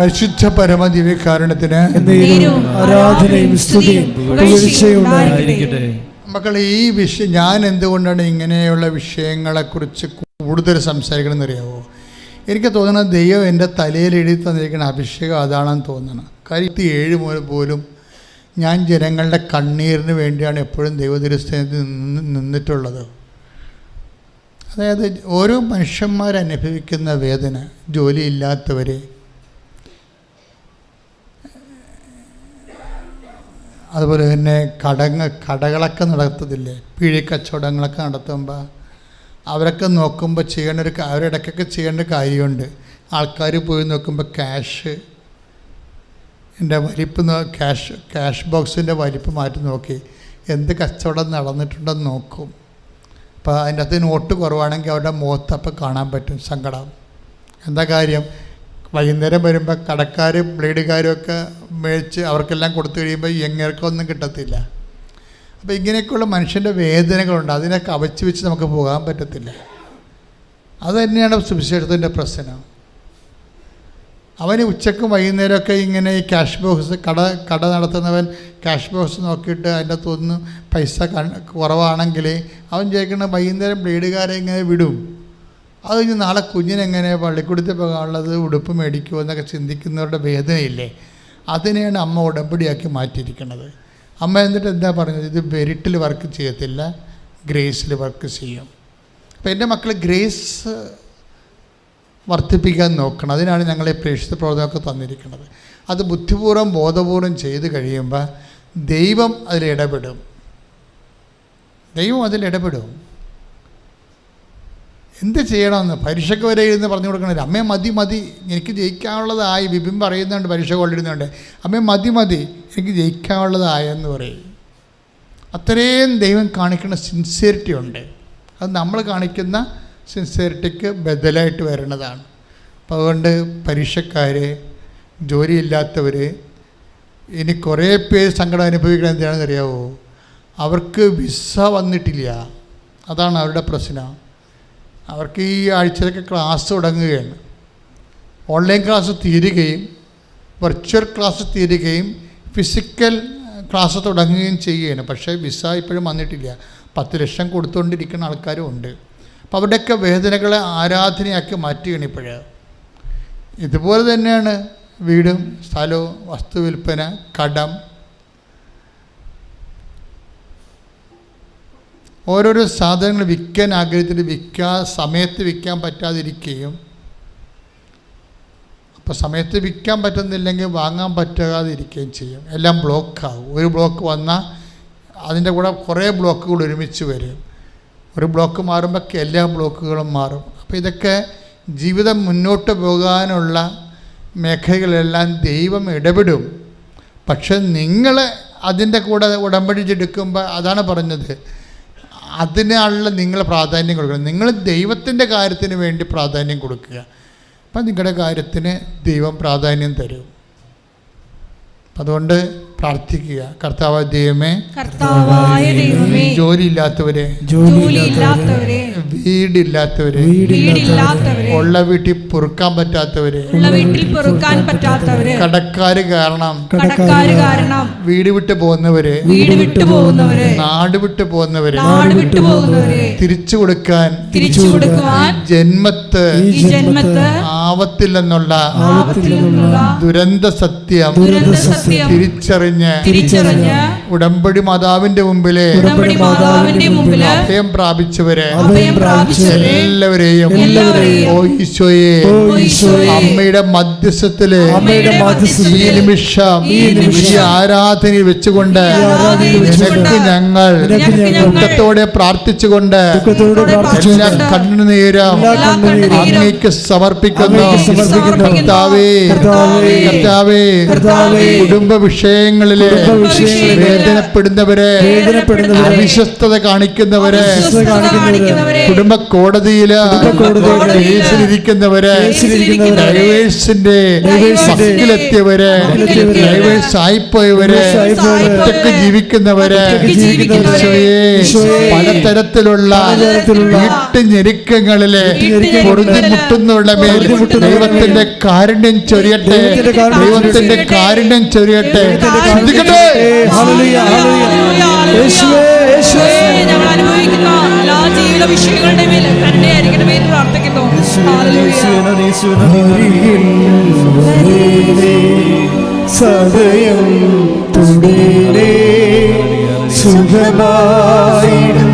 പരിശുദ്ധ പരമ ദിവ്യകാരണത്തിന് ആരാധനയും സ്തുതിയും മക്കൾ ഈ വിഷയം ഞാൻ എന്തുകൊണ്ടാണ് ഇങ്ങനെയുള്ള വിഷയങ്ങളെ കുറിച്ച് കൂടുതൽ സംസാരിക്കണമെന്ന് അറിയാമോ എനിക്ക് തോന്നുന്നത് ദൈവം എന്റെ തലയിൽ എഴുതി തന്നിരിക്കുന്ന അഭിഷേകം അതാണെന്ന് തോന്നണം. കാര്യം ഏഴ് മുതൽ പോലും ഞാൻ ജനങ്ങളുടെ കണ്ണീരിന് വേണ്ടിയാണ് എപ്പോഴും ദൈവതിരുസ്ഥാനത്ത് നിന്ന് നിന്നിട്ടുള്ളത്. അതായത് ഓരോ മനുഷ്യന്മാരനുഭവിക്കുന്ന വേദന ജോലിയില്ലാത്തവർ അതുപോലെ തന്നെ കടങ്ങ് കടകളൊക്കെ നടത്തത്തില്ലേ പിഴിക്കച്ചവടങ്ങളൊക്കെ നടത്തുമ്പോൾ അവരൊക്കെ നോക്കുമ്പോൾ ചെയ്യേണ്ട ഒരു അവരിടയ്ക്കൊക്കെ ചെയ്യേണ്ട കാര്യമുണ്ട്. ആൾക്കാർ പോയി നോക്കുമ്പോൾ ക്യാഷ് എന്റെ വലിപ്പ് ക്യാഷ് ക്യാഷ് ബോക്സിന്റെ വലിപ്പ് മാറ്റി നോക്കി. എന്ത് കച്ചവടം നടന്നിട്ടുണ്ടെന്ന് നോക്കും. അപ്പോൾ അതിന്റെ അകത്ത് നോട്ട് കുറവാണെങ്കിൽ അവരുടെ മുഖത്തപ്പം കാണാൻ പറ്റും സങ്കടം. എന്താ കാര്യം? വൈകുന്നേരം വരുമ്പോൾ കടക്കാരും ബ്ലേഡുകാരും ഒക്കെ മേടിച്ച് അവർക്കെല്ലാം കൊടുത്തു കഴിയുമ്പോൾ എങ്ങനെയൊന്നും കിട്ടത്തില്ല. അപ്പോൾ ഇങ്ങനെയൊക്കെയുള്ള മനുഷ്യന്റെ വേദനകളുണ്ട്. അതിനെ കവച്ച് വെച്ച് നമുക്ക് പോകാൻ പറ്റത്തില്ല. അത് തന്നെയാണ് സുവിശേഷത്തിന്റെ പ്രശ്നം. അവന് ഉച്ചക്കും വൈകുന്നേരമൊക്കെ ഇങ്ങനെ ഈ ക്യാഷ് ബോക്സ് കട കട നടത്തുന്നവൻ ക്യാഷ് ബോക്സ് നോക്കിയിട്ട് അതിന്റെ അകത്തൊന്ന് പൈസ കുറവാണെങ്കിൽ അവൻ ചോദിക്കണ വൈകുന്നേരം ബ്ലേഡുകാരെ ഇങ്ങനെ വിടും. അത് കഴിഞ്ഞ് നാളെ കുഞ്ഞിനെങ്ങനെ പള്ളിക്കൂടത്തിൽ പോകാനുള്ളത് ഉടുപ്പ് മേടിക്കുമോ എന്നൊക്കെ ചിന്തിക്കുന്നവരുടെ വേദനയില്ലേ? അതിനെയാണ് അമ്മ ഉടമ്പടിയാക്കി മാറ്റിയിരിക്കുന്നത്. അമ്മ എന്നിട്ട് എന്താ പറഞ്ഞത്? ഇത് വെരിട്ടിൽ വർക്ക് ചെയ്യത്തില്ല ഗ്രേസിൽ വർക്ക് ചെയ്യും. അപ്പോൾ എന്റെ മക്കൾ ഗ്രേസ് വർദ്ധിപ്പിക്കാൻ നോക്കണം. അതിനാണ് ഞങ്ങളെ പ്രേക്ഷിത പ്രവർത്തനമൊക്കെ തന്നിരിക്കുന്നത്. അത് ബുദ്ധിപൂർവം ബോധപൂർവം ചെയ്ത് കഴിയുമ്പോൾ ദൈവം അതിൽ ഇടപെടും. ദൈവം അതിൽ ഇടപെടും. എന്ത് ചെയ്യണമെന്ന്? പരീക്ഷയ്ക്ക് വരെ ഇരുന്ന് പറഞ്ഞു കൊടുക്കണില്ല അമ്മേ മതി മതി എനിക്ക് ജയിക്കാനുള്ളതായി. വിപിൻ പറയുന്നുണ്ട് പരീക്ഷ കൊണ്ടിരുന്നുണ്ട് അമ്മേ മതി മതി എനിക്ക് ജയിക്കാനുള്ളതായെന്ന് പറയും. അത്രയും ദൈവം കാണിക്കുന്ന സിൻസിയറിറ്റി ഉണ്ട്. അത് നമ്മൾ കാണിക്കുന്ന സിൻസിയറിറ്റിക്ക് ബദലായിട്ട് വരുന്നതാണ് അപ്പോൾ അതുകൊണ്ട് പരീക്ഷക്കാർ ജോലിയില്ലാത്തവർ ഇനി കുറേ പേര് സങ്കടം അനുഭവിക്കണം എന്താണെന്ന് അറിയാവോ അവർക്ക് വിസ വന്നിട്ടില്ല. അതാണ് അവരുടെ പ്രശ്നം. അവർക്ക് ഈ ആഴ്ചയിലൊക്കെ ക്ലാസ് തുടങ്ങുകയാണ്. ഓൺലൈൻ ക്ലാസ് തീരുകയും വെർച്വൽ ക്ലാസ് തീരുകയും ഫിസിക്കൽ ക്ലാസ് തുടങ്ങുകയും ചെയ്യുകയാണ്. പക്ഷേ വിസ ഇപ്പോഴും വന്നിട്ടില്ല. പത്ത് ലക്ഷം കൊടുത്തുകൊണ്ടിരിക്കുന്ന ആൾക്കാരും ഉണ്ട്. അപ്പോൾ അവരുടെയൊക്കെ വേദനകളെ ആരാധനയാക്കി മാറ്റുകയാണ് ഇപ്പോഴ്. ഇതുപോലെ തന്നെയാണ് വീടും സ്ഥലവും വസ്തു വിൽപ്പന കടം ഓരോരോ സാധനങ്ങൾ വിൽക്കാൻ ആഗ്രഹത്തിൽ വിൽക്കാൻ സമയത്ത് വിൽക്കാൻ പറ്റാതിരിക്കുകയും അപ്പോൾ സമയത്ത് വിൽക്കാൻ പറ്റുന്നില്ലെങ്കിൽ വാങ്ങാൻ പറ്റാതിരിക്കുകയും ചെയ്യും. എല്ലാം ബ്ലോക്കാവും. ഒരു ബ്ലോക്ക് വന്നാൽ അതിന്റെ കൂടെ കുറേ ബ്ലോക്കുകൾ ഒരുമിച്ച് വരും. ഒരു ബ്ലോക്ക് മാറുമ്പോൾ എല്ലാ ബ്ലോക്കുകളും മാറും. അപ്പോൾ ഇതൊക്കെ ജീവിതം മുന്നോട്ട് പോകാനുള്ള മേഖലകളെല്ലാം ദൈവം ഇടപെടും. പക്ഷെ നിങ്ങൾ അതിന്റെ കൂടെ ഉടമ്പടിച്ചെടുക്കുമ്പോൾ അതാണ് പറഞ്ഞത്. അതിനുള്ള നിങ്ങൾ പ്രാധാന്യം കൊടുക്കണം നിങ്ങൾ ദൈവത്തിന്റെ കാര്യത്തിന് വേണ്ടി പ്രാധാന്യം കൊടുക്കുക. അപ്പം നിങ്ങളുടെ കാര്യത്തിന് ദൈവം പ്രാധാന്യം തരും. അതുകൊണ്ട് പ്രാർത്ഥിക്കുക. കർത്താവ് ദൈവമേ കർത്താവായ ദൈവമേ ജോലിയില്ലാത്തവരെ ജോലിയില്ലാത്തവരെ വീടില്ലാത്തവരെ വീടില്ലാത്തവരെ ഉള്ള വീട്ടിൽ പൊറുക്കാൻ പറ്റാത്തവരെ ഉള്ള വീട്ടിൽ പൊറുക്കാൻ പറ്റാത്തവരെ കടക്കാര് കാരണം കടക്കാര് കാരണം വീട് വിട്ട് പോകുന്നവരെ വീട് വിട്ടു പോകുന്നവരെ നാട് വിട്ട് പോകുന്നവരെ നാട് വിട്ടു പോകുന്നവരെ തിരിച്ചു കൊടുക്കാൻ തിരിച്ചു കൊടുക്കുവാൻ ജന്മത്ത് ഈ ജന്മത്ത് ആവത്തില്ലെന്നുള്ള ദുരന്ത സത്യം ദുരന്ത സത്യം തിരിച്ചറിഞ്ഞ് ഉടമ്പടി മാതാവിന്റെ മുമ്പിൽ അഭയം പ്രാപിച്ചവര് എല്ലാവരെയും അമ്മയുടെ മധ്യസ്ഥത്തിൽ ഈ നിമിഷം ഈ ആരാധന ആരാധനയിൽ വെച്ചുകൊണ്ട് നിനക്ക് ഞങ്ങൾ ദുഃഖത്തോടെ പ്രാർത്ഥിച്ചുകൊണ്ട് എല്ലാ കണ്ണുനീരം അങ്ങേക്ക് സമർപ്പിക്കുന്നു. കർത്താവേ കർത്താവേ, കുടുംബ വിഷയങ്ങളിലെ വേദനപ്പെടുന്നവരെ അവിശ്വസ്തത കാണിക്കുന്നവരെ കുടുംബ കോടതിയിൽ കേസിലിരിക്കുന്നവരെ ഡൈവേഴ്സിന്റെ വക്കിലെത്തിയവരെ, ഡൈവേഴ്സ് ആയിപ്പോയവരെ ഒറ്റയ്ക്ക് ജീവിക്കുന്നവരെ പലതരത്തിലുള്ള വീട്ടുഞെരുക്കങ്ങളിലെ പൊറുതിമുട്ടുന്നുള്ള മേൽ ദൈവത്തിന്റെ കാരുണ്യം ചൊരിയട്ടെ ദൈവത്തിന്റെ കാരുണ്യം ചൊരിയട്ടെ. ശ്രദ്ധിക്കട്ടെ? ഞങ്ങൾ അനുഭവിക്കുന്ന എല്ലാ ജീവിത വിഷയങ്ങളുടെ മേൽ കരുണയായിരിക്കണമേ എന്ന് പ്രാർത്ഥിക്കുന്നു. സദയം തുടരേ സുഖമായിടും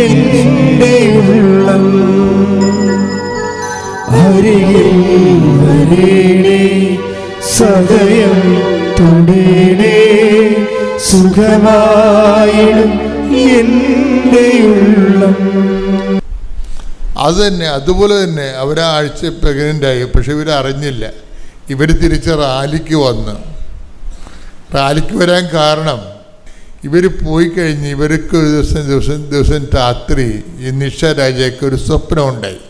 എന്റെ ഉള്ളം. അരികിൽ വരേണേ സദയം തുടരേ അത് തന്നെ അതുപോലെ തന്നെ അവരാഴ്ച പ്രഗ്നന്റ് ആയി പക്ഷെ ഇവർ അറിഞ്ഞില്ല ഇവർ തിരിച്ച് റാലിക്ക് വന്ന്. റാലിക്ക് വരാൻ കാരണം ഇവർ പോയി കഴിഞ്ഞ് ഇവർക്ക് ഒരു ദിവസം ദിവസം ദിവസം രാത്രി ഈ നിഷ രാജയ്ക്ക് ഒരു സ്വപ്നം ഉണ്ടായി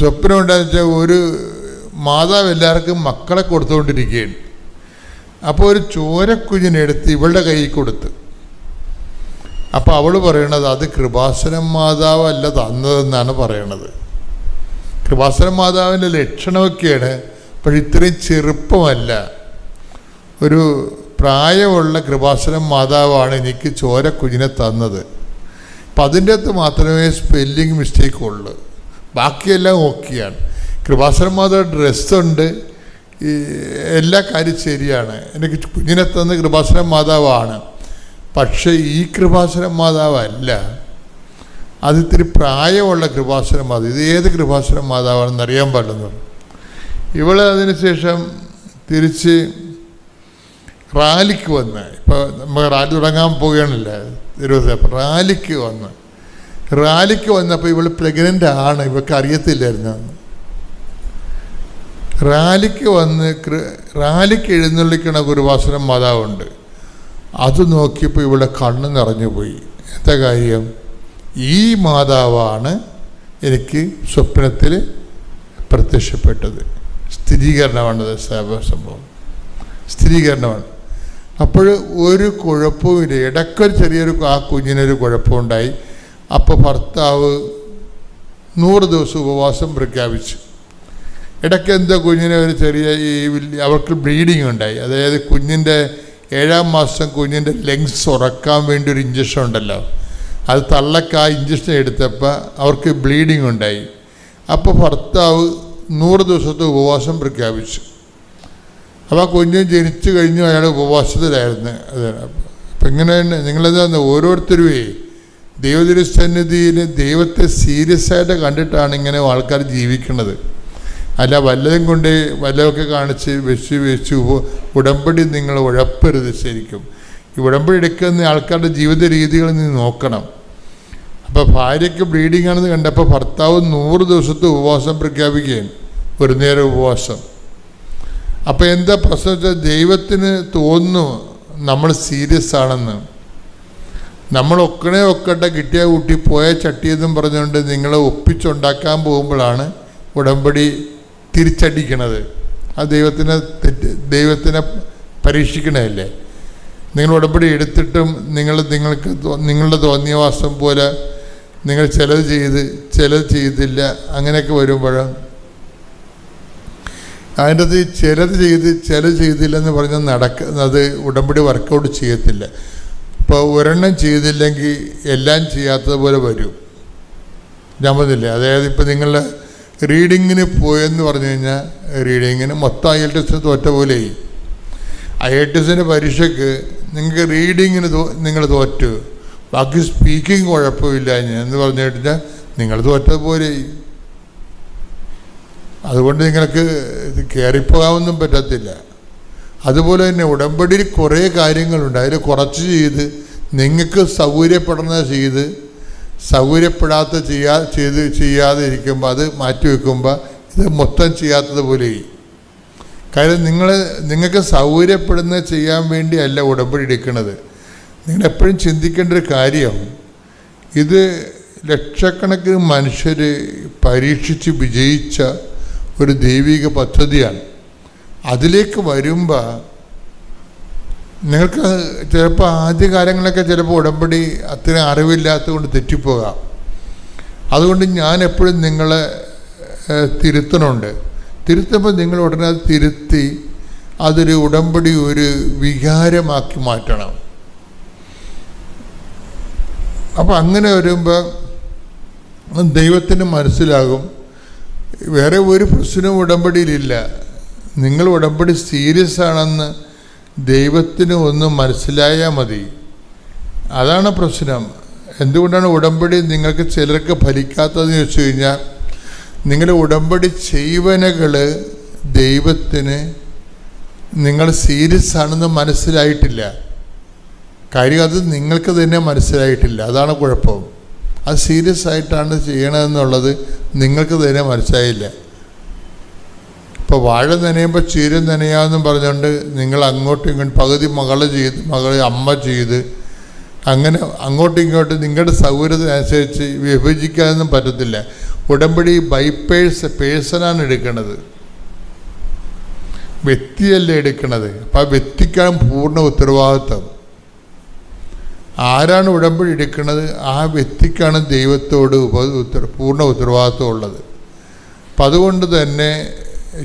സ്വപ്നം ഉണ്ടായെന്ന് വെച്ചാൽ ഒരു മാതാവ് എല്ലാവർക്കും മക്കളെ കൊടുത്തുകൊണ്ടിരിക്കുകയാണ്. അപ്പോൾ ഒരു ചോരക്കുഞ്ഞിനെടുത്ത് ഇവളുടെ കയ്യിൽ കൊടുത്ത്. അപ്പോൾ അവൾ പറയണത് അത് കൃപാസനം മാതാവല്ല തന്നതെന്നാണ് പറയണത്. കൃപാസനം മാതാവിന്റെ ലക്ഷണമൊക്കെയാണ് പക്ഷെ ഇത്രയും ചെറുപ്പമല്ല. ഒരു പ്രായമുള്ള കൃപാസനം മാതാവാണ് എനിക്ക് ചോരക്കുഞ്ഞിനെ തന്നത്. അപ്പം അതിന്റെ അകത്ത് മാത്രമേ സ്പെല്ലിങ് മിസ്റ്റേക്ക് ഉള്ളൂ. ബാക്കിയെല്ലാം ഓക്കെയാണ് കൃപാസനം മാതാവ് ഡ്രസ്സുണ്ട് എല്ലാ കാര്യം ശരിയാണ്. എനിക്ക് കുഞ്ഞിനെ തന്ന കൃപാസനം മാതാവാണ്. പക്ഷേ ഈ കൃപാസനം മാതാവല്ല. അത് ഇത്തിരി പ്രായമുള്ള കൃപാസനം മാതാവ്. ഇത് ഏത് കൃപാസനം മാതാവാണെന്ന് അറിയാൻ പാടുന്നു ഇവൾ അതിനുശേഷം തിരിച്ച് റാലിക്ക് വന്ന്. ഇപ്പോൾ നമ്മൾ റാലി തുടങ്ങാൻ പോവുകയാണല്ലേ ഇരുപത് അപ്പം റാലിക്ക് വന്ന്. റാലിക്ക് വന്നപ്പോൾ ഇവൾ പ്രഗ്നന്റ് ആണ്. ഇവൾക്ക് അറിയത്തില്ലായിരുന്നു. റാലിക്ക് വന്ന് റാലിക്ക് എഴുന്നള്ളിക്കണ ഗുരുവാസനം മാതാവുണ്ട്. അത് നോക്കിയപ്പോൾ ഇവിടെ കണ്ണ് നിറഞ്ഞു പോയി. എന്താ കാര്യം? ഈ മാതാവാണ് എനിക്ക് സ്വപ്നത്തിൽ പ്രത്യക്ഷപ്പെട്ടത്. സ്ഥിരീകരണമാണത് സംഭവം. സ്ഥിരീകരണമാണ്. അപ്പോൾ ഒരു കുഴപ്പവുമില്ല ഇടയ്ക്കൊരു ചെറിയൊരു ആ കുഞ്ഞിനൊരു കുഴപ്പമുണ്ടായി. അപ്പോൾ ഭർത്താവ് നൂറ് ദിവസം ഉപവാസം പ്രഖ്യാപിച്ചു. ഇടയ്ക്ക് എന്തോ കുഞ്ഞിന് ഒരു ചെറിയ ഈ അവർക്ക് ബ്ലീഡിങ് ഉണ്ടായി. അതായത് കുഞ്ഞിന്റെ ഏഴാം മാസം കുഞ്ഞിന്റെ ലങ്സ് ഉറക്കാൻ വേണ്ടി ഒരു ഇഞ്ചക്ഷൻ ഉണ്ടല്ലോ. അത് തള്ളക്ക് ആ ഇഞ്ചക്ഷൻ എടുത്തപ്പോൾ അവർക്ക് ബ്ലീഡിങ് ഉണ്ടായി. അപ്പോൾ ഭർത്താവ് നൂറ് ദിവസത്തെ ഉപവാസം പ്രഖ്യാപിച്ചു. അപ്പോൾ ആ കുഞ്ഞ് ജനിച്ചു കഴിഞ്ഞു അയാൾ ഉപവാസത്തിലായിരുന്നു. അത് അപ്പം ഇങ്ങനെ തന്നെ നിങ്ങളെന്താ ഓരോരുത്തരുമേ ദൈവതിരുസന്നിധിയിൽ ദൈവത്തെ സീരിയസ് ആയിട്ട് കണ്ടിട്ടാണ് ഇങ്ങനെ ആൾക്കാർ ജീവിക്കുന്നത്. അല്ല വല്ലതും കൊണ്ട് വല്ലതൊക്കെ കാണിച്ച് വെച്ച് വെച്ച് ഉടമ്പടി നിങ്ങൾ ഉഴപ്പരുത് ശരിക്കും. ഈ ഉടമ്പടി എടുക്കുന്ന ആൾക്കാരുടെ ജീവിത രീതികൾ നീ നോക്കണം. അപ്പോൾ ഭാര്യയ്ക്ക് ബ്ലീഡിംഗ് ആണെന്ന് കണ്ടപ്പോൾ ഭർത്താവ് നൂറ് ദിവസത്തെ ഉപവാസം പ്രഖ്യാപിക്കുകയും ഒരു നേരം ഉപവാസം. അപ്പോൾ എന്താ പ്രശ്നം വെച്ചാൽ ദൈവത്തിന് തോന്നുന്നു നമ്മൾ സീരിയസ് ആണെന്ന്. നമ്മൾ ഒക്കണേ ഒക്കട്ടെ കിട്ടിയ കൂട്ടി പോയ ചട്ടിയെന്നും പറഞ്ഞുകൊണ്ട് നിങ്ങളെ ഒപ്പിച്ചുണ്ടാക്കാൻ പോകുമ്പോഴാണ് ഉടമ്പടി തിരിച്ചടിക്കണത്. ആ ദൈവത്തിനെ തെറ്റ് ദൈവത്തിനെ പരീക്ഷിക്കണതല്ലേ? നിങ്ങൾ ഉടമ്പടി എടുത്തിട്ടും നിങ്ങൾ നിങ്ങൾക്ക് നിങ്ങളുടെ തോന്നിയവാസം പോലെ നിങ്ങൾ ചിലത് ചെയ്ത് ചിലത് ചെയ്തില്ല അങ്ങനെയൊക്കെ വരുമ്പോഴും അതിന്റെ അത് ചിലത് ചെയ്ത് ചിലത് ചെയ്തില്ലെന്ന് പറഞ്ഞാൽ നടക്കുന്നത് ഉടമ്പടി വർക്കൗട്ട് ചെയ്യത്തില്ല. ഇപ്പോൾ ഒരെണ്ണം ചെയ്തില്ലെങ്കിൽ എല്ലാം ചെയ്യാത്തതുപോലെ വരും. ഞാൻ പറഞ്ഞില്ലേ അതായത് ഇപ്പോൾ നിങ്ങൾ റീഡിങ്ങിന് പോയെന്ന് പറഞ്ഞു കഴിഞ്ഞാൽ റീഡിങ്ങിന് മൊത്തം ഐ എൽ ടെസ്റ്റിന് തോറ്റ പോലെയായി ഐ എൽ ടെസ്റ്റിന്റെ പരീക്ഷയ്ക്ക് നിങ്ങൾക്ക് റീഡിങ്ങിന് നിങ്ങൾ തോറ്റു. ബാക്കി സ്പീക്കിംഗ് കുഴപ്പമില്ല എന്ന് പറഞ്ഞു കഴിഞ്ഞാൽ നിങ്ങൾ തോറ്റതുപോലെയായി അതുകൊണ്ട് നിങ്ങൾക്ക് ഇത് കയറിപ്പോകാനൊന്നും പറ്റത്തില്ല. അതുപോലെ തന്നെ ഉടമ്പടിയിൽ കുറേ കാര്യങ്ങളുണ്ട്. അതിൽ കുറച്ച് ചെയ്ത് നിങ്ങൾക്ക് സൗകര്യപ്പെടുന്നത് ചെയ്ത് സൗകര്യപ്പെടാത്ത ചെയ്യാ ചെയ്ത് ചെയ്യാതെ ഇരിക്കുമ്പോൾ അത് മാറ്റി വെക്കുമ്പോൾ ഇത് മൊത്തം ചെയ്യാത്തത് പോലെ കാര്യം നിങ്ങൾ നിങ്ങൾക്ക് സൗകര്യപ്പെടുന്നത് ചെയ്യാൻ വേണ്ടിയല്ല ഉടമ്പടി എടുക്കുന്നത്. നിങ്ങൾ എപ്പോഴും ചിന്തിക്കേണ്ട ഒരു കാര്യം ഇത് ലക്ഷക്കണക്കിന് മനുഷ്യർ പരീക്ഷിച്ച് വിജയിച്ച ഒരു ദൈവിക പദ്ധതിയാണ്. അതിലേക്ക് വരുമ്പോൾ നിങ്ങൾക്ക് ചിലപ്പോൾ ആദ്യ കാലങ്ങളൊക്കെ ചിലപ്പോൾ ഉടമ്പടി അത്ര അറിവില്ലാത്തത് കൊണ്ട് തെറ്റിപ്പോകാം. അതുകൊണ്ട് ഞാൻ എപ്പോഴും നിങ്ങളെ തിരുത്തണുണ്ട്. തിരുത്തുമ്പോൾ നിങ്ങൾ ഉടനെ അത് തിരുത്തി അതൊരു ഉടമ്പടി ഒരു വികാരമാക്കി മാറ്റണം. അപ്പോൾ അങ്ങനെ വരുമ്പോൾ ദൈവത്തിന് മനസ്സിലാകും. വേറെ ഒരു പ്രശ്നവും ഉടമ്പടിയിലില്ല. നിങ്ങൾ ഉടമ്പടി സീരിയസ് ആണെന്ന് ദൈവത്തിന് ഒന്നും മനസ്സിലായാൽ മതി. അതാണ് പ്രശ്നം. എന്തുകൊണ്ടാണ് ഉടമ്പടി നിങ്ങൾക്ക് ചിലർക്ക് ഫലിക്കാത്തതെന്ന് ചോദിച്ചു കഴിഞ്ഞാൽ നിങ്ങളുടെ ഉടമ്പടി ചെയ്വനകൾ ദൈവത്തിന് നിങ്ങൾ സീരിയസ് ആണെന്ന് മനസ്സിലായിട്ടില്ല. കാര്യം അത് നിങ്ങൾക്ക് തന്നെ മനസ്സിലായിട്ടില്ല. അതാണ് കുഴപ്പം. അത് സീരിയസ് ആയിട്ടാണ് ചെയ്യണമെന്നുള്ളത് നിങ്ങൾക്ക് തന്നെ മനസ്സിലായില്ല. ഇപ്പോൾ വാഴ നനയുമ്പോൾ ചീര നനയാമെന്നും പറഞ്ഞുകൊണ്ട് നിങ്ങൾ അങ്ങോട്ടും ഇങ്ങോട്ടും പകുതി മകൾ ചെയ്ത് മകളെ അമ്മ ചെയ്ത് അങ്ങനെ അങ്ങോട്ടും ഇങ്ങോട്ടും നിങ്ങളുടെ സൗകര്യത്തിനനുസരിച്ച് വിഭജിക്കാനൊന്നും പറ്റത്തില്ല. ഉടമ്പടി ബൈ പേഴ്സ് പേഴ്സണാണ് എടുക്കണത്. വ്യക്തിയല്ല എടുക്കണത്. അപ്പം ആ വ്യക്തിക്കാണ് പൂർണ ഉത്തരവാദിത്വം. ആരാണ് ഉടമ്പടി എടുക്കുന്നത് ആ വ്യക്തിക്കാണ് ദൈവത്തോട് ഉപ ഉത്തര പൂർണ ഉത്തരവാദിത്വം ഉള്ളത്. അപ്പം അതുകൊണ്ട് തന്നെ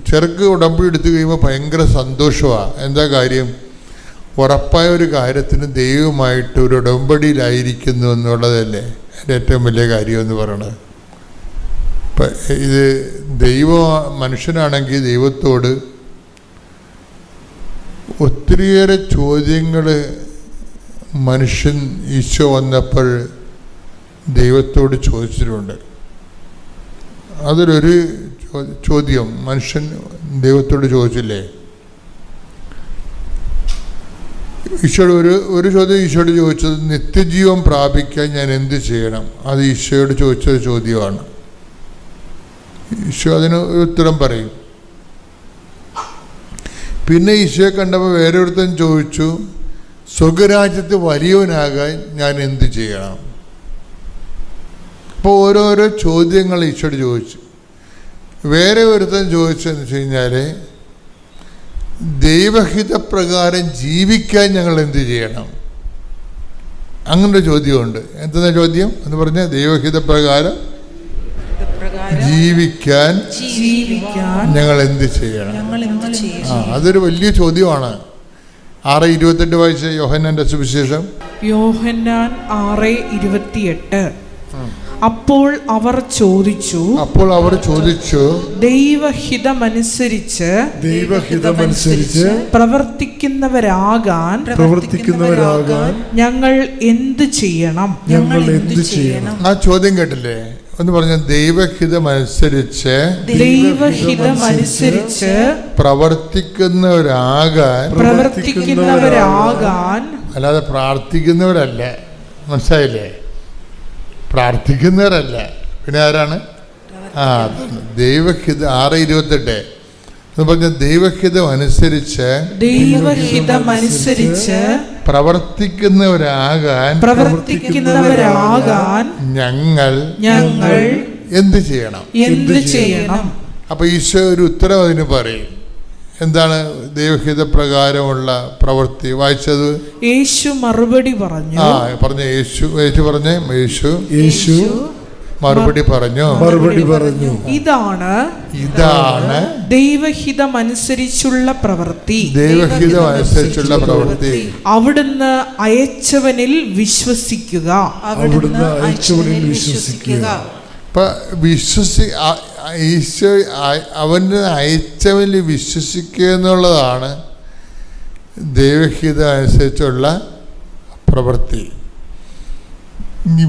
ചെറുക്ക് ഉടമ്പടി എടുത്തു കഴിയുമ്പോൾ ഭയങ്കര സന്തോഷമാണ് എന്താ കാര്യം? ഉറപ്പായ ഒരു കാര്യത്തിന് ദൈവമായിട്ട് ഒരു ഉടമ്പടിയിലായിരിക്കുന്നു എന്നുള്ളതല്ലേ എന്റെ ഏറ്റവും വലിയ കാര്യം എന്ന് പറയണത്. ഇത് ദൈവ മനുഷ്യനാണെങ്കിൽ ദൈവത്തോട് ഒത്തിരിയേറെ ചോദ്യങ്ങൾ മനുഷ്യൻ ഈശോ വന്നപ്പോൾ ദൈവത്തോട് ചോദിച്ചിട്ടുണ്ട്. അതിലൊരു ചോദ്യം മനുഷ്യൻ ദൈവത്തോട് ചോദിച്ചില്ലേ? ഈശോ ഒരു ഒരു ചോദ്യം ഈശോയോട് ചോദിച്ചത് നിത്യജീവൻ പ്രാപിക്കാൻ ഞാൻ എന്ത് ചെയ്യണം? അത് ഈശോയോട് ചോദിച്ച ചോദ്യമാണ്. ഈശോ അതിന് ഉത്തരം പറയും. പിന്നെ ഈശോയെ കണ്ടപ്പോൾ വേറെ ഒരുത്തൻ ചോദിച്ചു സ്വഗരാജ്യത്ത് വലിയവനാകാൻ ഞാൻ എന്ത് ചെയ്യണം? അപ്പോൾ ഓരോരോ ചോദ്യങ്ങൾ ഈശോട് ചോദിച്ചു. വേറെ ഒരുത്തൻ ചോദിച്ചതെന്ന് വെച്ച് കഴിഞ്ഞാൽ ദൈവഹിതപ്രകാരം ജീവിക്കാൻ ഞങ്ങൾ എന്ത് ചെയ്യണം? അങ്ങനൊരു ചോദ്യമുണ്ട്. എന്താ ചോദ്യം? എന്ന് പറഞ്ഞാൽ ദൈവഹിതപ്രകാരം ജീവിക്കാൻ ജീവിക്കാൻ ഞങ്ങൾ എന്ത് ചെയ്യണം? ഞങ്ങൾ എന്ത് ചെയ്യും ആ അതൊരു വലിയ ചോദ്യമാണ്. ആറ് ഇരുപത്തെട്ട് വയസ്സ് യോഹന്നാന്റെ സുവിശേഷം. യോഹന്നാൻ ആറ് ഇരുപത്തിയെട്ട്. അപ്പോൾ അവർ ചോദിച്ചു അപ്പോൾ അവർ ചോദിച്ചു ദൈവഹിതമനുസരിച്ച് ദൈവഹിതമനുസരിച്ച് പ്രവർത്തിക്കുന്നവരാകാൻ പ്രവർത്തിക്കുന്നവരാകാൻ ഞങ്ങൾ എന്ത് ചെയ്യണം? ഞങ്ങൾ എന്ത് ചെയ്യണം? ആ ചോദ്യം കേട്ടില്ലേ? എന്ന് പറഞ്ഞ ദൈവഹിതമനുസരിച്ച് ദൈവഹിതമനുസരിച്ച് പ്രവർത്തിക്കുന്നവരാകാൻ പ്രവർത്തിക്കുന്നവരാകാൻ അല്ലാതെ പ്രാർത്ഥിക്കുന്നവരല്ല. മനസ്സിലായില്ലേ? പ്രാർത്ഥിക്കുന്നവരല്ല. പിന്നെ ആരാണ്? ആ അതാണ്. ദൈവഹിത ആറ് ഇരുപത്തെട്ട്. എന്ന് പറഞ്ഞ ദൈവഹിതം അനുസരിച്ച് ദൈവഹിതമനുസരിച്ച് പ്രവർത്തിക്കുന്നവരാകാൻ പ്രവർത്തിക്കുന്നവരാകാൻ ഞങ്ങൾ ഞങ്ങൾ എന്ത് ചെയ്യണം? എന്ത് ചെയ്യണം? അപ്പൊ ഈശോ ഒരു ഉത്തരം അതിന് പറയും. എന്താണ് ദൈവഹിത പ്രകാരമുള്ള പ്രവൃത്തി? വായിച്ചത്? യേശു മറുപടി പറഞ്ഞു. ആ പറഞ്ഞു യേശു യേശു പറഞ്ഞു യേശു. യേശു മറുപടി പറഞ്ഞു? മറുപടി പറഞ്ഞു. ഇതാണ് ഇതാണ് ദൈവഹിതം അനുസരിച്ചുള്ള പ്രവൃത്തി. ദൈവഹിതം അനുസരിച്ചുള്ള പ്രവൃത്തി. അവിടുന്ന് അയച്ചവനിൽ വിശ്വസിക്കുക. അവിടുന്ന് അയച്ചവനിൽ വിശ്വസിക്കുക. ഇപ്പൊ വിശ്വസി ഈശോ അവന് അവന്റെ അയച്ചവനിൽ വിശ്വസിക്കുക എന്നുള്ളതാണ് ദൈവഹിതം അനുസരിച്ചുള്ള പ്രവൃത്തി.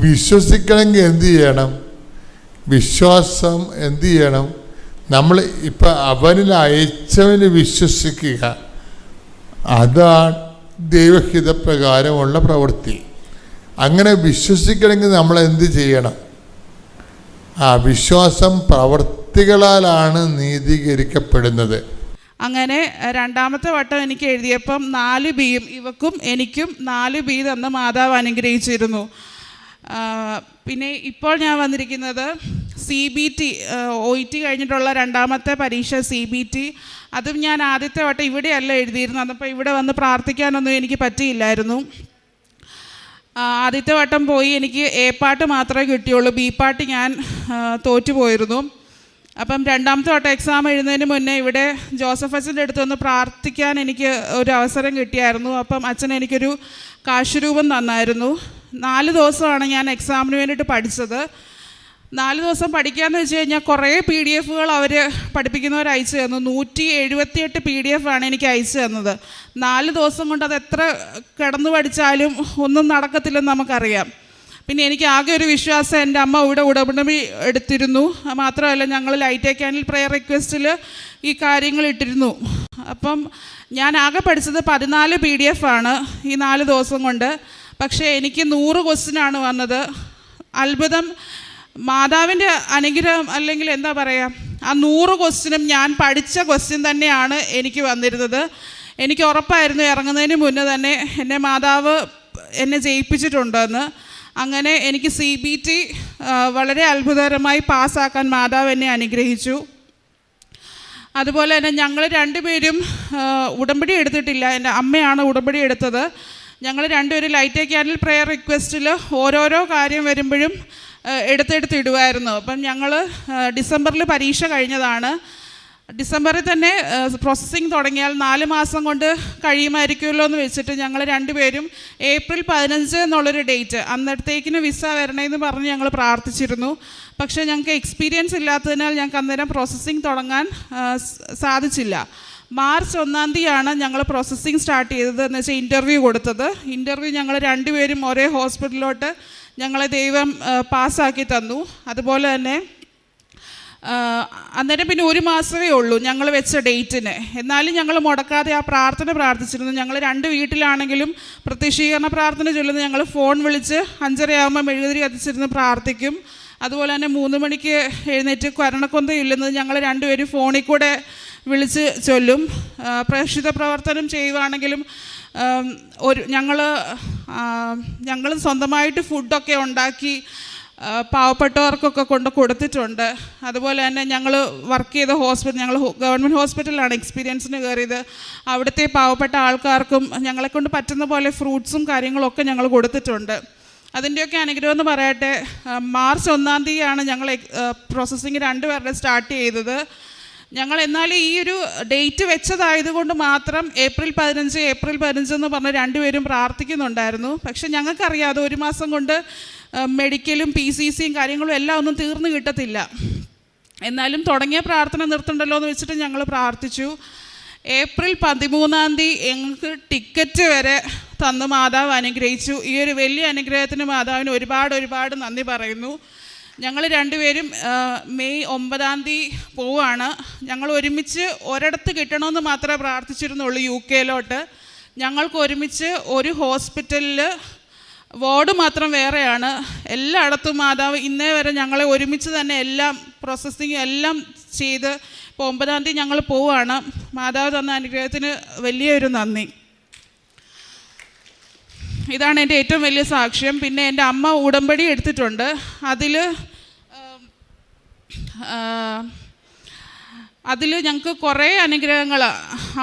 വിശ്വസിക്കണമെങ്കിൽ എന്തു ചെയ്യണം? വിശ്വാസം എന്തു ചെയ്യണം? നമ്മൾ ഇപ്പം അവനിൽ അയച്ചവന് വിശ്വസിക്കുക. അതാണ് ദൈവഹിതപ്രകാരമുള്ള പ്രവൃത്തി. അങ്ങനെ വിശ്വസിക്കണമെങ്കിൽ നമ്മൾ എന്ത് ചെയ്യണം? ആ വിശ്വാസം പ്രവർത്തികളാലാണ് നീതീകരിക്കപ്പെടുന്നത്. അങ്ങനെ രണ്ടാമത്തെ വട്ടം എനിക്ക് എഴുതിയപ്പം നാല് ബിയും ഇവക്കും എനിക്കും നാല് ബി തന്ന് മാതാവ് അനുഗ്രഹിച്ചിരുന്നു. പിന്നെ ഇപ്പോൾ ഞാൻ വന്നിരിക്കുന്നത് C B T O T കഴിഞ്ഞിട്ടുള്ള രണ്ടാമത്തെ പരീക്ഷ സി ബി ടി. അതും ഞാൻ ആദ്യത്തെ വട്ടം ഇവിടെയല്ല എഴുതിയിരുന്നത്. അപ്പോൾ ഇവിടെ വന്ന് പ്രാർത്ഥിക്കാനൊന്നും എനിക്ക് പറ്റിയില്ലായിരുന്നു. ആദ്യത്തെ വട്ടം പോയി എനിക്ക് എ പാട്ട് മാത്രമേ കിട്ടിയുള്ളൂ. ബി പാട്ട് ഞാൻ തോറ്റു പോയിരുന്നു. അപ്പം രണ്ടാമത്തെ വട്ടം എക്സാം എഴുതുന്നതിന് മുന്നേ ഇവിടെ ജോസഫ് അച്ഛന്റെ അടുത്ത് ഒന്ന് പ്രാർത്ഥിക്കാൻ എനിക്ക് ഒരു അവസരം കിട്ടിയായിരുന്നു. അപ്പം അച്ഛൻ എനിക്കൊരു കാശുരൂപം തന്നായിരുന്നു. നാല് ദിവസമാണ് ഞാൻ എക്സാമിന് വേണ്ടിയിട്ട് പഠിച്ചത്. നാല് ദിവസം പഠിക്കാന്ന് വെച്ച് കഴിഞ്ഞാൽ കുറേ പി ഡി എഫുകൾ അവർ പഠിപ്പിക്കുന്നവർ അയച്ചു തന്നു. നൂറ്റി എഴുപത്തിയെട്ട് പി ഡി എഫ് ആണ് എനിക്ക് അയച്ചു തന്നത്. നാല് ദിവസം കൊണ്ട് അത് എത്ര കിടന്നു പഠിച്ചാലും ഒന്നും നടക്കത്തില്ലെന്ന് നമുക്കറിയാം. പിന്നെ എനിക്ക് ആകെ ഒരു വിശ്വാസം എന്റെ അമ്മ ഇവിടെ ഉടമ്പടി എടുത്തിരുന്നു. മാത്രമല്ല ഞങ്ങൾ ലൈറ്റ് ക്യാനിൽ പ്രെയർ റിക്വസ്റ്റിൽ ഈ കാര്യങ്ങൾ ഇട്ടിരുന്നു. അപ്പം ഞാൻ ആകെ പഠിച്ചത് പതിനാല് പി ഡി എഫ് ആണ് ഈ നാല് ദിവസം കൊണ്ട്. പക്ഷേ എനിക്ക് നൂറ് ക്വസ്റ്റിനാണ് വന്നത്. അത്ഭുതം മാതാവിന്റെ അനുഗ്രഹം അല്ലെങ്കിൽ എന്താ പറയുക ആ നൂറ് ക്വസ്റ്റിനും ഞാൻ പഠിച്ച ക്വസ്റ്റ്യൻ തന്നെയാണ് എനിക്ക് വന്നിരുന്നത്. എനിക്ക് ഉറപ്പായിരുന്നു ഇറങ്ങുന്നതിന് മുന്നേ തന്നെ എന്റെ മാതാവ് എന്നെ ജയിപ്പിച്ചിട്ടുണ്ടെന്ന്. അങ്ങനെ എനിക്ക് സി ബി ടി വളരെ അത്ഭുതകരമായി പാസ്സാക്കാൻ മാതാവ് എന്നെ അനുഗ്രഹിച്ചു. അതുപോലെ തന്നെ ഞങ്ങൾ രണ്ടുപേരും ഉടമ്പടി എടുത്തിട്ടില്ല. എന്റെ അമ്മയാണ് ഉടമ്പടി എടുത്തത്. ഞങ്ങൾ രണ്ടുപേരും ലൈറ്റ് ക്യാൻഡിൽ പ്രെയർ റിക്വസ്റ്റിൽ ഓരോരോ കാര്യം വരുമ്പോഴും എടുത്തെടുത്ത് ഇടുമായിരുന്നു അപ്പം ഞങ്ങൾ ഡിസംബറിൽ പരീക്ഷ കഴിഞ്ഞതാണ്. ഡിസംബറിൽ തന്നെ പ്രോസസ്സിങ് തുടങ്ങിയാൽ നാല് മാസം കൊണ്ട് കഴിയുമായിരിക്കുമല്ലോ എന്ന് വെച്ചിട്ട് ഞങ്ങൾ രണ്ടുപേരും ഏപ്രിൽ പതിനഞ്ച് എന്നുള്ളൊരു ഡേറ്റ് അന്നത്തേക്കിന് വിസ വരണമെന്ന് പറഞ്ഞ് ഞങ്ങൾ പ്രാർത്ഥിച്ചിരുന്നു. പക്ഷേ ഞങ്ങൾക്ക് എക്സ്പീരിയൻസ് ഇല്ലാത്തതിനാൽ ഞങ്ങൾക്ക് അന്നേരം പ്രോസസ്സിങ് തുടങ്ങാൻ സാധിച്ചില്ല. മാർച്ച് ഒന്നാം തീയതിയാണ് ഞങ്ങൾ പ്രോസസ്സിങ് സ്റ്റാർട്ട് ചെയ്തത് എന്ന് വെച്ചാൽ ഇന്റർവ്യൂ കൊടുത്തത്. ഇന്റർവ്യൂ ഞങ്ങൾ രണ്ടുപേരും ഒരേ ഹോസ്പിറ്റലിലോട്ട് ഞങ്ങളെ ദൈവം പാസ്സാക്കി തന്നു. അതുപോലെ തന്നെ അന്നേരം പിന്നെ ഒരു മാസമേ ഉള്ളൂ ഞങ്ങൾ വെച്ച ഡേറ്റിന്. എന്നാലും ഞങ്ങൾ മുടക്കാതെ ആ പ്രാർത്ഥന പ്രാർത്ഥിച്ചിരുന്നു. ഞങ്ങൾ രണ്ട് വീട്ടിലാണെങ്കിലും പ്രത്യക്ഷീകരണ പ്രാർത്ഥന ചൊല്ലുന്ന. ഞങ്ങൾ ഫോൺ വിളിച്ച് അഞ്ചരയാകുമ്പോൾ മെഴുകുതിരി കത്തിച്ചിരുന്ന് പ്രാർത്ഥിക്കും. അതുപോലെ തന്നെ മൂന്ന് മണിക്ക് എഴുന്നേറ്റ് കരണക്കൊന്ത ഇല്ലുന്നത് ഞങ്ങൾ രണ്ടുപേരും ഫോണിൽ കൂടെ വിളിച്ച് ചൊല്ലും. പ്രേക്ഷിത പ്രവർത്തനം ചെയ്യുവാണെങ്കിലും ഒരു ഞങ്ങൾ ഞങ്ങൾ സ്വന്തമായിട്ട് ഫുഡൊക്കെ ഉണ്ടാക്കി പാവപ്പെട്ടവർക്കൊക്കെ കൊണ്ട് കൊടുത്തിട്ടുണ്ട്. അതുപോലെ തന്നെ ഞങ്ങൾ വർക്ക് ചെയ്ത ഹോസ്പിറ്റൽ ഞങ്ങൾ ഗവൺമെന്റ് ഹോസ്പിറ്റലിലാണ് എക്സ്പീരിയൻസിന് കയറിയത് അവിടുത്തെ പാവപ്പെട്ട ആൾക്കാർക്കും ഞങ്ങളെക്കൊണ്ട് പറ്റുന്ന പോലെ ഫ്രൂട്ട്സും കാര്യങ്ങളൊക്കെ ഞങ്ങൾ കൊടുത്തിട്ടുണ്ട്. അതിന്റെയൊക്കെ അനുഗ്രഹം എന്ന് പറയട്ടെ മാർച്ച് ഒന്നാം തീയതിയാണ് ഞങ്ങൾ പ്രോസസ്സിങ് രണ്ടുപേരുടെ സ്റ്റാർട്ട് ചെയ്തത്. ഞങ്ങൾ എന്നാൽ ഈ ഒരു ഡേറ്റ് വെച്ചതായതുകൊണ്ട് മാത്രം ഏപ്രിൽ പതിനഞ്ച് ഏപ്രിൽ പതിനഞ്ച് എന്ന് പറഞ്ഞ് രണ്ടുപേരും പ്രാർത്ഥിക്കുന്നുണ്ടായിരുന്നു. പക്ഷെ ഞങ്ങൾക്കറിയാതെ ഒരു മാസം കൊണ്ട് മെഡിക്കലും പി സി സിയും കാര്യങ്ങളും എല്ലാം ഒന്നും തീർന്നു കിട്ടത്തില്ല. എന്നാലും തുടങ്ങിയ പ്രാർത്ഥന നിർത്തണ്ടല്ലോ എന്ന് വെച്ചിട്ട് ഞങ്ങൾ പ്രാർത്ഥിച്ചു. ഏപ്രിൽ പതിമൂന്നാം തീയതി ഞങ്ങൾക്ക് ടിക്കറ്റ് വരെ തന്ന് മാതാവ് അനുഗ്രഹിച്ചു. ഈ ഒരു വലിയ അനുഗ്രഹത്തിന് മാതാവിന് ഒരുപാട് ഒരുപാട് നന്ദി പറയുന്നു. ഞങ്ങൾ രണ്ടുപേരും മെയ് ഒമ്പതാം തീയതി പോവുകയാണ് ഞങ്ങൾ ഒരുമിച്ച് ഒരിടത്ത് കിട്ടണമെന്ന് മാത്രമേ പ്രാർത്ഥിച്ചിരുന്നുള്ളൂ യു കെയിലോട്ട്. ഞങ്ങൾക്ക് ഒരുമിച്ച് ഒരു ഹോസ്പിറ്റലിൽ വാർഡ് മാത്രം വേറെയാണ്. എല്ലായിടത്തും മാതാവ് ഇന്നേ വരെ ഞങ്ങളെ ഒരുമിച്ച് തന്നെ എല്ലാം പ്രോസസ്സിങ് എല്ലാം ചെയ്ത് ഇപ്പോൾ ഒമ്പതാം തീയതി ഞങ്ങൾ പോവുകയാണ് മാതാവ് തന്ന അനുഗ്രഹത്തിന് വലിയൊരു നന്ദി. ഇതാണ് എന്റെ ഏറ്റവും വലിയ സാക്ഷ്യം. പിന്നെ എന്റെ അമ്മ ഉടമ്പടി എടുത്തിട്ടുണ്ട്. അതിൽ അതിൽ ഞങ്ങൾക്ക് കുറേ അനുഗ്രഹങ്ങൾ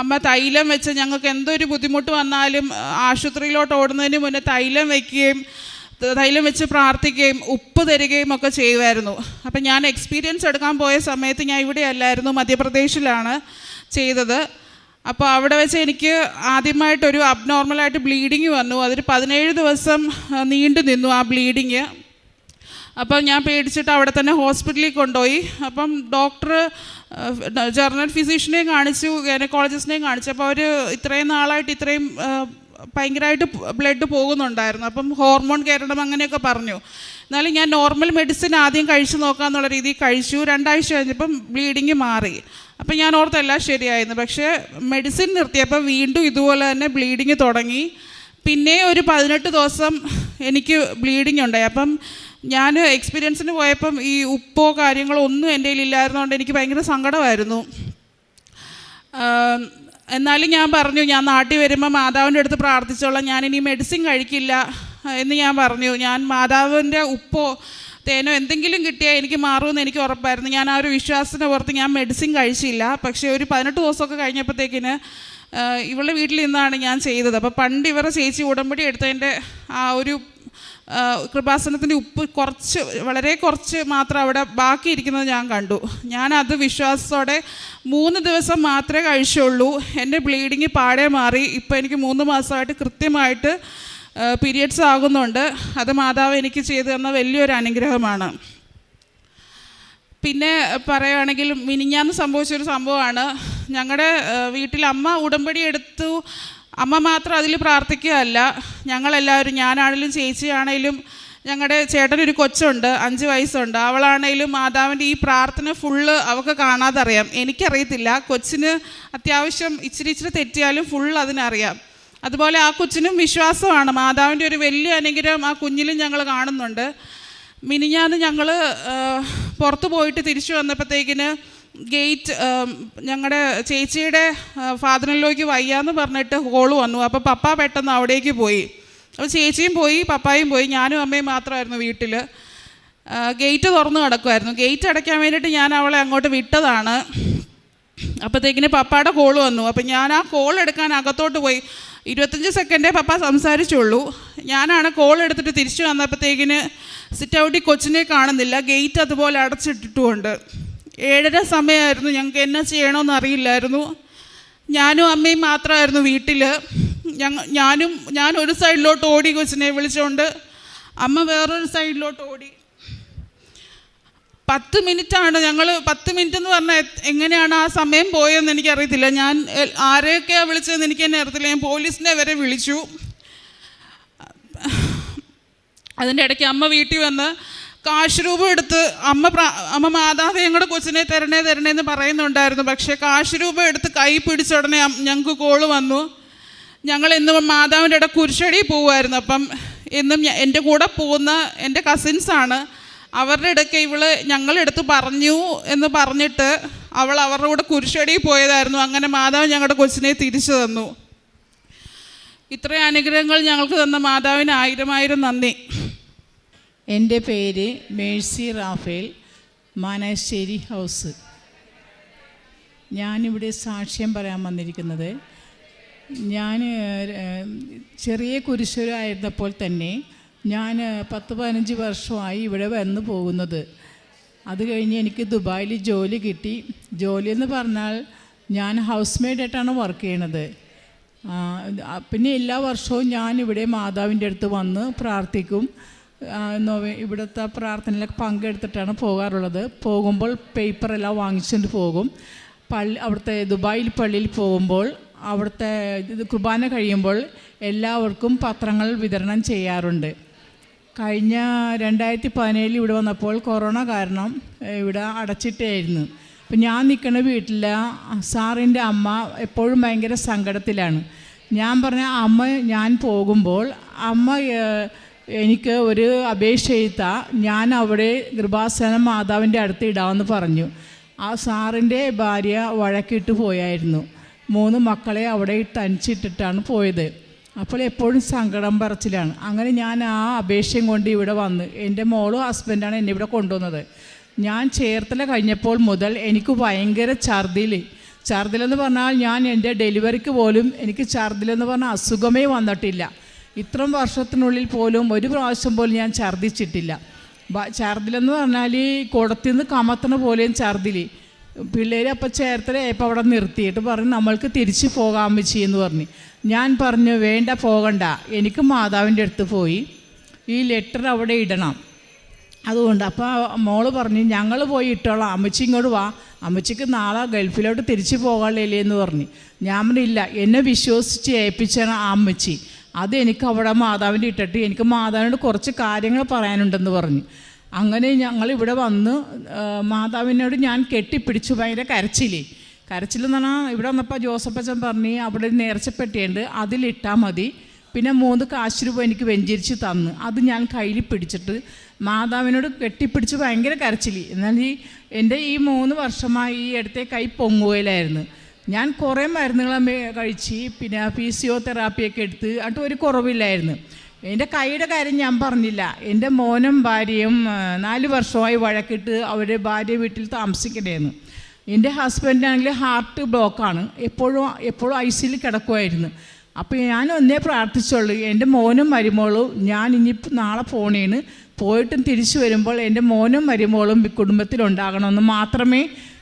അമ്മ തൈലം വെച്ച് ഞങ്ങൾക്ക് എന്തൊരു ബുദ്ധിമുട്ട് വന്നാലും ആശുപത്രിയിലോട്ട് ഓടുന്നതിന് മുന്നേ തൈലം വയ്ക്കുകയും തൈലം വെച്ച് പ്രാർത്ഥിക്കുകയും ഉപ്പ് തരികയും ഒക്കെ ചെയ്യുമായിരുന്നു അപ്പം ഞാൻ എക്സ്പീരിയൻസ് എടുക്കാൻ പോയ സമയത്ത് ഞാൻ ഇവിടെ അല്ലായിരുന്നു മധ്യപ്രദേശിലാണ് ചെയ്തത്. അപ്പോൾ അവിടെ വെച്ച് എനിക്ക് ആദ്യമായിട്ടൊരു അബ്നോർമലായിട്ട് ബ്ലീഡിങ് വന്നു. അതൊരു പതിനേഴ് ദിവസം നീണ്ടു നിന്നു ആ ബ്ലീഡിങ് അപ്പം ഞാൻ പേടിച്ചിട്ട് അവിടെ തന്നെ ഹോസ്പിറ്റലിൽ കൊണ്ടുപോയി. അപ്പം ഡോക്ടർ ജനറൽ ഫിസിഷ്യനെയും കാണിച്ചു ഗൈനക്കോളജിസ്റ്റിനെയും കാണിച്ചു. അപ്പോൾ അവർ ഇത്രയും നാളായിട്ട് ഇത്രയും ഭയങ്കരമായിട്ട് ബ്ലഡ് പോകുന്നുണ്ടായിരുന്നു. അപ്പം ഹോർമോൺ കയറണം അങ്ങനെയൊക്കെ പറഞ്ഞു. എന്നാലും ഞാൻ നോർമൽ മെഡിസിൻ ആദ്യം കഴിച്ചു നോക്കാമെന്നുള്ള രീതിയിൽ കഴിച്ചു. രണ്ടാഴ്ച കഴിഞ്ഞപ്പം ബ്ലീഡിങ് മാറി. അപ്പം ഞാൻ ഓർത്തെല്ലാം ശരിയായിരുന്നു. പക്ഷേ മെഡിസിൻ നിർത്തിയപ്പോൾ വീണ്ടും ഇതുപോലെ തന്നെ ബ്ലീഡിങ് തുടങ്ങി. പിന്നെ ഒരു പതിനെട്ട് ദിവസം എനിക്ക് ബ്ലീഡിങ് ഉണ്ടായി. അപ്പം ഞാൻ എക്സ്പീരിയൻസിന് പോയപ്പം ഈ ഉപ്പോ കാര്യങ്ങളോ ഒന്നും എന്റെ കയ്യിൽ ഇല്ലായിരുന്നതുകൊണ്ട് എനിക്ക് ഭയങ്കര സങ്കടമായിരുന്നു. എന്നാലും ഞാൻ പറഞ്ഞു ഞാൻ നാട്ടിൽ വരുമ്പോൾ മാതാവിന്റെ അടുത്ത് പ്രാർത്ഥിച്ചോളാം ഞാനിനി മെഡിസിൻ കഴിക്കില്ല എന്ന് ഞാൻ പറഞ്ഞു. ഞാൻ മാതാവിന്റെ ഉപ്പോ തേനോ എന്തെങ്കിലും കിട്ടിയാൽ എനിക്ക് മാറുമെന്ന് എനിക്ക് ഉറപ്പായിരുന്നു. ഞാൻ ആ ഒരു വിശ്വാസത്തിന്റെ പുറത്ത് ഞാൻ മെഡിസിൻ കഴിച്ചില്ല. പക്ഷേ ഒരു പതിനെട്ട് ദിവസമൊക്കെ കഴിഞ്ഞപ്പോഴത്തേക്കിന് ഇവളുടെ വീട്ടിൽ നിന്നാണ് ഞാൻ ചെയ്തത്. അപ്പോൾ പണ്ട് ഇവരുടെ ചേച്ചി ഉടമ്പടി എടുത്തതിന്റെ ആ ഒരു കൃപാസനത്തിന്റെ ഉപ്പ് കുറച്ച് വളരെ കുറച്ച് മാത്രം അവിടെ ബാക്കിയിരിക്കുന്നത് ഞാൻ കണ്ടു. ഞാനത് വിശ്വാസത്തോടെ മൂന്ന് ദിവസം മാത്രമേ കഴിച്ചുള്ളൂ. എന്റെ ബ്ലീഡിങ് പാടെ മാറി. ഇപ്പോൾ എനിക്ക് മൂന്ന് മാസമായിട്ട് കൃത്യമായിട്ട് പീരിയഡ്സ് ആകുന്നുണ്ട്. അത് മാതാവ് എനിക്ക് ചെയ്തു തന്ന വലിയൊരു അനുഗ്രഹമാണ്. പിന്നെ പറയുകയാണെങ്കിൽ മിനിഞ്ഞാന്ന് സംഭവിച്ചൊരു സംഭവമാണ്. ഞങ്ങളുടെ വീട്ടിൽ അമ്മ ഉടമ്പടി എടുത്തു. അമ്മ മാത്രം അതിൽ പ്രാർത്ഥിക്കുകയല്ല. ഞങ്ങളെല്ലാവരും ഞാനാണെങ്കിലും ചേച്ചിയാണേലും ഞങ്ങളുടെ ചേട്ടനൊരു കൊച്ചുണ്ട് അഞ്ച് വയസ്സുണ്ട്. അവളാണേലും മാതാവിന്റെ ഈ പ്രാർത്ഥന ഫുള്ള് അവൾക്ക് കാണാതെ അറിയാം എനിക്കറിയത്തില്ല കൊച്ചിന് അത്യാവശ്യം ഇച്ചിരി ഇച്ചിരി തെറ്റിയാലും ഫുൾ അതിനറിയാം. അതുപോലെ ആ കൊച്ചിനും വിശ്വാസമാണ്. മാതാവിന്റെ ഒരു വലിയ അനുഗ്രഹം ആ കുഞ്ഞിലും ഞങ്ങൾ കാണുന്നുണ്ട്. മിനിഞ്ഞാന്ന് ഞങ്ങൾ പുറത്തു പോയിട്ട് തിരിച്ചു വന്നപ്പോഴത്തേക്കിന് ഗേറ്റ് ഞങ്ങളുടെ ചേച്ചിയുടെ ഫാദറിനിലേക്ക് വയ്യാന്ന് പറഞ്ഞിട്ട് ഹോൾ വന്നു. അപ്പോൾ പപ്പ പെട്ടെന്ന് അവിടേക്ക് പോയി. അപ്പോൾ ചേച്ചിയും പോയി പപ്പായും പോയി. ഞാനും അമ്മയും മാത്രമായിരുന്നു വീട്ടിൽ ഗേറ്റ് തുറന്നു കിടക്കുമായിരുന്നു ഗേറ്റ് അടയ്ക്കാൻ വേണ്ടിയിട്ട് ഞാൻ അവളെ അങ്ങോട്ട് വിട്ടതാണ്. അപ്പോഴത്തേക്കിന് പപ്പയുടെ കോൾ വന്നു. അപ്പം ഞാൻ ആ കോൾ എടുക്കാൻ അകത്തോട്ട് പോയി. ഇരുപത്തഞ്ച് സെക്കൻഡേ പപ്പ സംസാരിച്ചുള്ളൂ. ഞാനാണ് കോൾ എടുത്തിട്ട് തിരിച്ചു വന്നപ്പോഴത്തേക്കിന് സിറ്റ് ഔട്ടി കൊച്ചിനെ കാണുന്നില്ല. ഗേറ്റ് അതുപോലെ അടച്ചിട്ടിട്ടുമുണ്ട്. ഏഴര സമയമായിരുന്നു. ഞങ്ങൾക്ക് എന്നാ ചെയ്യണമെന്ന് അറിയില്ലായിരുന്നു. ഞാനും അമ്മയും മാത്രമായിരുന്നു വീട്ടിൽ ഞങ്ങ ഞാനും ഞാൻ ഒരു സൈഡിലോട്ട് ഓടി കൊച്ചിനെ വിളിച്ചുകൊണ്ട് അമ്മ വേറൊരു സൈഡിലോട്ട് ഓടി. പത്ത് മിനിറ്റാണ് ഞങ്ങൾ പത്ത് മിനിറ്റ് എന്ന് പറഞ്ഞാൽ എങ്ങനെയാണ് ആ സമയം പോയതെന്ന് എനിക്കറിയത്തില്ല. ഞാൻ ആരെയൊക്കെയാണ് വിളിച്ചതെന്ന് എനിക്ക് തന്നെ അറിയത്തില്ല. ഞാൻ പോലീസിനെ വരെ വിളിച്ചു. അതിന്റെ ഇടയ്ക്ക് അമ്മ വീട്ടിൽ വന്ന് കാശ് രൂപം എടുത്ത് അമ്മ അമ്മ മാതാവ് ഞങ്ങളുടെ കൊച്ചിനെ തരണേ തരണേ എന്ന് പറയുന്നുണ്ടായിരുന്നു. പക്ഷേ കാശ് രൂപം എടുത്ത് കൈ പിടിച്ച ഉടനെ ഞങ്ങൾക്ക് കോൾ വന്നു. ഞങ്ങൾ ഇന്ന് മാതാവിന്റെ ഇട കുരിശടി പോവുമായിരുന്നു. അപ്പം എന്നും എന്റെ കൂടെ പോകുന്ന എന്റെ കസിൻസാണ് അവരുടെ ഇടയ്ക്ക് ഇവൾ ഞങ്ങളെടുത്ത് പറഞ്ഞു എന്ന് പറഞ്ഞിട്ട് അവൾ അവരുടെ കൂടെ കുരിശടി പോയതായിരുന്നു. അങ്ങനെ മാതാവ് ഞങ്ങളുടെ കൊച്ചിനെ തിരിച്ചു തന്നു. ഇത്രയും അനുഗ്രഹങ്ങൾ ഞങ്ങൾക്ക് തന്ന മാതാവിന് ആയിരം ആയിരം നന്ദി. എന്റെ പേര് മേഴ്സി റാഫേൽ മാനാശ്ശേരി ഹൗസ്. ഞാനിവിടെ സാക്ഷ്യം പറയാൻ വന്നിരിക്കുന്നത് ഞാൻ ചെറിയ കുരിശുരായിരുന്നപ്പോൾ തന്നെ ഞാൻ പത്ത് പതിനഞ്ച് വർഷമായി ഇവിടെ വന്നു പോകുന്നത്. അത് കഴിഞ്ഞ് എനിക്ക് ദുബായിൽ ജോലി കിട്ടി. ജോലി എന്ന് പറഞ്ഞാൽ ഞാൻ ഹൗസ് മെയ്ഡായിട്ടാണ് വർക്ക് ചെയ്യണത്. പിന്നെ എല്ലാ വർഷവും ഞാൻ ഇവിടെ മാതാവിന്റെ അടുത്ത് വന്ന് പ്രാർത്ഥിക്കും. ഇവിടുത്തെ പ്രാർത്ഥനയിലൊക്കെ പങ്കെടുത്തിട്ടാണ് പോകാറുള്ളത്. പോകുമ്പോൾ പേപ്പറെല്ലാം വാങ്ങിച്ചുകൊണ്ട് പോകും. പള്ളി അവിടുത്തെ ദുബായിൽ പള്ളിയിൽ പോകുമ്പോൾ അവിടുത്തെ ഇത് കുർബാന കഴിയുമ്പോൾ എല്ലാവർക്കും പത്രങ്ങൾ വിതരണം ചെയ്യാറുണ്ട്. കഴിഞ്ഞ രണ്ടായിരത്തി പതിനേഴിൽ ഇവിടെ വന്നപ്പോൾ കൊറോണ കാരണം ഇവിടെ അടച്ചിട്ടായിരുന്നു. അപ്പം ഞാൻ നിൽക്കുന്ന വീട്ടിൽ സാറിന്റെ അമ്മ എപ്പോഴും ഭയങ്കര സങ്കടത്തിലാണ്. ഞാൻ പറഞ്ഞ അമ്മ ഞാൻ പോകുമ്പോൾ അമ്മ എനിക്ക് ഒരു അപേക്ഷ എഴുത്താ ഞാൻ അവിടെ കൃപാസനം മാതാവിന്റെ അടുത്ത് ഇടാമെന്ന് പറഞ്ഞു. ആ സാറിന്റെ ഭാര്യ വഴക്കിട്ട് പോയായിരുന്നു. മൂന്ന് മക്കളെ അവിടെ തനിച്ചിട്ടിട്ടാണ് പോയത്. അപ്പോൾ എപ്പോഴും സങ്കടം പറച്ചിലാണ്. അങ്ങനെ ഞാൻ ആ അപേക്ഷയും കൊണ്ട് ഇവിടെ വന്ന് എന്റെ മോളും ഹസ്ബൻഡാണ് എന്നെ ഇവിടെ കൊണ്ടുവന്നത്. ഞാൻ ചേർത്തല കഴിഞ്ഞപ്പോൾ മുതൽ എനിക്ക് ഭയങ്കര ഛർദിൽ ഛർദിലെന്ന് പറഞ്ഞാൽ ഞാൻ എന്റെ ഡെലിവറിക്ക് പോലും എനിക്ക് ഛർദിലെന്ന് പറഞ്ഞാൽ അസുഖമേ വന്നിട്ടില്ല. ഇത്രയും വർഷത്തിനുള്ളിൽ പോലും ഒരു പ്രാവശ്യം പോലും ഞാൻ ഛർദ്ദിച്ചിട്ടില്ല. ഛർദിലെന്ന് പറഞ്ഞാൽ ഈ നിന്ന് കമത്തണ പോലെയും ഛർദിൽ പിള്ളേർ അപ്പം ചേർത്തലയപ്പോൾ അവിടെ നിർത്തിയിട്ട് പറഞ്ഞു നമ്മൾക്ക് തിരിച്ചു പോകാൻ വെച്ചി എന്ന് പറഞ്ഞു. ഞാൻ പറഞ്ഞു വേണ്ട പോകണ്ട. എനിക്ക് മാതാവിന്റെ അടുത്ത് പോയി. ഈ ലെറ്റർ അവിടെ ഇടണം. അതുകൊണ്ട് അപ്പോൾ മോൾ പറഞ്ഞു ഞങ്ങൾ പോയി ഇട്ടോളാം. അമ്മച്ചി ഇങ്ങോട്ട് വാ. അമ്മച്ചിക്ക് നാളെ ഗൾഫിലോട്ട് തിരിച്ചു പോകാനില്ലേ എന്ന് പറഞ്ഞു. ഞാൻ പറഞ്ഞില്ല എന്നെ വിശ്വസിച്ച് ഏൽപ്പിച്ചാണ് ആ അമ്മച്ചി. അത് എനിക്ക് അവിടെ മാതാവിന്റെ ഇട്ടിട്ട് എനിക്ക് മാതാവിനോട് കുറച്ച് കാര്യങ്ങൾ പറയാനുണ്ടെന്ന് പറഞ്ഞു. അങ്ങനെ ഞങ്ങൾ ഇവിടെ വന്ന് മാതാവിനോട് ഞാൻ കെട്ടിപ്പിടിച്ചു ഭയങ്കര കരച്ചിലേ. കരച്ചിലെന്ന് പറഞ്ഞാൽ ഇവിടെ വന്നപ്പോൾ ജോസഫച്ചൻ പറഞ്ഞ് അവിടെ നേർച്ചപ്പെട്ടിയുണ്ട് അതിലിട്ടാൽ മതി. പിന്നെ മൂന്ന് കാശ് രൂപ എനിക്ക് വെഞ്ചരിച്ച് തന്ന്. അത് ഞാൻ കയ്യിൽ പിടിച്ചിട്ട് മാതാവിനോട് കെട്ടിപ്പിടിച്ച് ഭയങ്കര കരച്ചിൽ എന്നാൽ ഈ എന്റെ ഈ മൂന്ന് വർഷമായി ഈ ഇടത്തെ കൈ പൊങ്ങുകയിലായിരുന്നു. ഞാൻ കുറേ മരുന്നുകൾ കഴിച്ച് പിന്നെ ഫിസിയോതെറാപ്പിയൊക്കെ എടുത്ത് എന്നിട്ട് ഒരു കുറവില്ലായിരുന്നു. എന്റെ കൈയുടെ കാര്യം ഞാൻ പറഞ്ഞില്ല. എന്റെ മോനും ഭാര്യയും നാല് വർഷമായി വഴക്കിട്ട് അവരുടെ ഭാര്യ വീട്ടിൽ താമസിക്കണേന്ന്. എന്റെ ഹസ്ബൻഡാണെങ്കിൽ ഹാർട്ട് ബ്ലോക്കാണ്. എപ്പോഴും എപ്പോഴും ഐ സിയിൽ കിടക്കുമായിരുന്നു അപ്പോൾ ഞാൻ ഒന്നേ പ്രാർത്ഥിച്ചുള്ളൂ എന്റെ മോനും മരുമോളും ഞാൻ ഇനി നാളെ പോണേന് പോയിട്ടും തിരിച്ചു വരുമ്പോൾ എന്റെ മോനും മരുമോളും കുടുംബത്തിലുണ്ടാകണമെന്ന് മാത്രമേ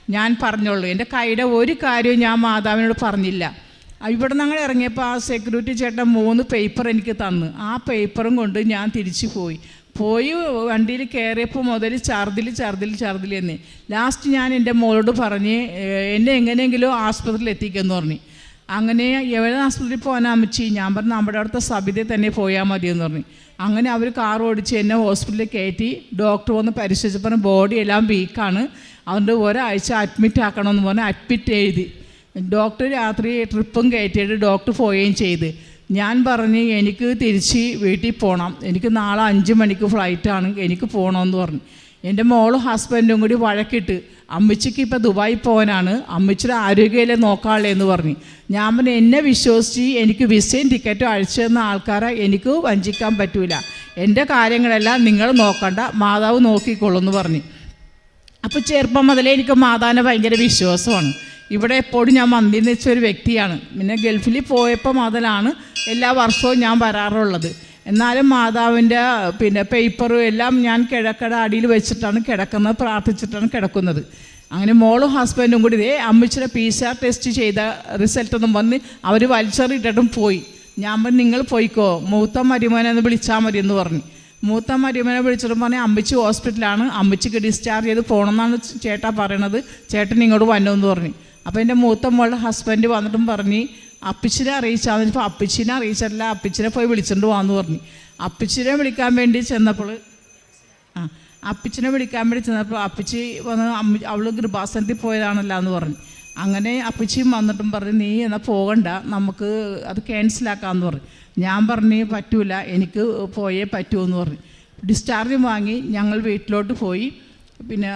ഞാൻ പറഞ്ഞോളൂ. എന്റെ കൈയുടെ ഒരു കാര്യവും ഞാൻ മാതാവിനോട് പറഞ്ഞില്ല. ഇവിടെ ഞങ്ങൾ ഇറങ്ങിയപ്പോൾ ആ സെക്യൂരിറ്റി ചേട്ടൻ മൂന്ന് പേപ്പർ എനിക്ക് തന്നു. ആ പേപ്പറും കൊണ്ട് ഞാൻ തിരിച്ചു പോയി. പോയി വണ്ടിയിൽ കയറിയപ്പോൾ മുതൽ ഛർദിൽ ഛർദിൽ ഛർദിൽ എന്ന്. ലാസ്റ്റ് ഞാൻ എന്റെ മോളോട് പറഞ്ഞ് എന്നെ എങ്ങനെയെങ്കിലും ആസ്പത്രിയിൽ എത്തിക്കുമെന്ന് പറഞ്ഞു. അങ്ങനെ എവിടെ ആസ്പത്രിയിൽ പോകാൻ അമ്മച്ചി? ഞാൻ പറഞ്ഞു നമ്മുടെ അവിടുത്തെ സബിതയിൽ തന്നെ പോയാൽ എന്ന് പറഞ്ഞു. അങ്ങനെ അവർ കാർ ഓടിച്ച് എന്നെ ഹോസ്പിറ്റലിൽ കയറ്റി. ഡോക്ടർ വന്ന് പരിശോധിച്ചപ്പോൾ ബോഡി എല്ലാം വീക്കാണ് അതുകൊണ്ട് ഒരാഴ്ച അഡ്മിറ്റ് ആക്കണമെന്ന് പറഞ്ഞ് അഡ്മിറ്റ് എഴുതി. ഡോക്ടർ രാത്രി ട്രിപ്പും കയറ്റിയിട്ട് ഡോക്ടർ പോവുകയും ചെയ്ത്. ഞാൻ പറഞ്ഞ് എനിക്ക് തിരിച്ച് വീട്ടിൽ പോകണം എനിക്ക് നാളെ അഞ്ച് മണിക്ക് ഫ്ലൈറ്റാണ് എനിക്ക് പോകണമെന്ന് പറഞ്ഞു. എന്റെ മോളും ഹസ്ബൻഡും കൂടി വഴക്കിട്ട് അമ്മച്ചിക്ക് ഇപ്പോൾ ദുബായി പോകാനാണ്. അമ്മച്ചിയുടെ ആരോഗ്യമല്ലേ നോക്കാളേ എന്ന് പറഞ്ഞു. ഞാൻ പിന്നെ എന്നെ വിശ്വസിച്ച് എനിക്ക് വിസയും ടിക്കറ്റും അഴിച്ചു തന്ന ആൾക്കാരെ എനിക്ക് വഞ്ചിക്കാൻ പറ്റൂല. എന്റെ കാര്യങ്ങളെല്ലാം നിങ്ങൾ നോക്കണ്ട. മാതാവ് നോക്കിക്കോളൂ എന്ന് പറഞ്ഞു. അപ്പോൾ ചെറുപ്പം മുതലേ എനിക്ക് മാതാവിനെ ഭയങ്കര വിശ്വാസമാണ്. ഇവിടെ എപ്പോഴും ഞാൻ മന്തി വെച്ച ഒരു വ്യക്തിയാണ്. പിന്നെ ഗൾഫിൽ പോയപ്പോൾ മുതലാണ് എല്ലാ വർഷവും ഞാൻ വരാറുള്ളത്. എന്നാലും മാതാവിന്റെ പിന്നെ പേപ്പറും എല്ലാം ഞാൻ കിഴക്കട അടിയിൽ വെച്ചിട്ടാണ് കിടക്കുന്നത് പ്രാർത്ഥിച്ചിട്ടാണ് കിടക്കുന്നത്. അങ്ങനെ മോളും ഹസ്ബൻഡും കൂടി ഇതേ അമ്മച്ചിയുടെ പി സി ആർ ടെസ്റ്റ് ചെയ്ത റിസൾട്ടൊന്നും വന്ന് അവർ വലിച്ചെറിയിട്ടിട്ടും പോയി. ഞാൻ പറഞ്ഞു നിങ്ങൾ പോയിക്കോ. മൂത്ത മരുമോനെ ഒന്ന് വിളിച്ചാൽ മതി എന്ന് പറഞ്ഞു. മൂത്ത മരുമനെ വിളിച്ചിട്ട് പറഞ്ഞാൽ അമ്പിച്ച് ഹോസ്പിറ്റലാണ് അമ്പിച്ചിക്ക് ഡിസ്ചാർജ് ചെയ്ത് പോകണമെന്നാണ് ചേട്ടാ പറയണത്. ചേട്ടൻ ഇങ്ങോട്ട് വന്നോന്ന് പറഞ്ഞു. അപ്പോൾ എന്റെ മൂത്ത മോളുടെ ഹസ്ബൻഡ് വന്നിട്ടും പറഞ്ഞ് അപ്പിച്ചിനെ അറിയിച്ചാൽ ഇപ്പോൾ അപ്പിച്ചിനെ അറിയിച്ചല്ല അപ്പിച്ചിനെ പോയി വിളിച്ചിട്ട് പോകാമെന്ന് പറഞ്ഞു. അപ്പിച്ചിനെ വിളിക്കാൻ വേണ്ടി ചെന്നപ്പോൾ ആ അപ്പിച്ചിനെ വിളിക്കാൻ വേണ്ടി ചെന്നപ്പോൾ അപ്പിച്ചി വന്ന് അവൾ കൃപാസനത്തിൽ പോയതാണല്ലോ എന്ന് പറഞ്ഞു. അങ്ങനെ അപ്പച്ചിയും വന്നിട്ടും പറഞ്ഞു നീ എന്നാൽ പോകണ്ട നമുക്ക് അത് ക്യാൻസലാക്കാമെന്ന് പറഞ്ഞു. ഞാൻ പറഞ്ഞു പറ്റൂല എനിക്ക് പോയേ പറ്റൂ എന്ന് പറഞ്ഞു ഡിസ്ചാർജ് വാങ്ങി ഞങ്ങൾ വീട്ടിലോട്ട് പോയി. പിന്നെ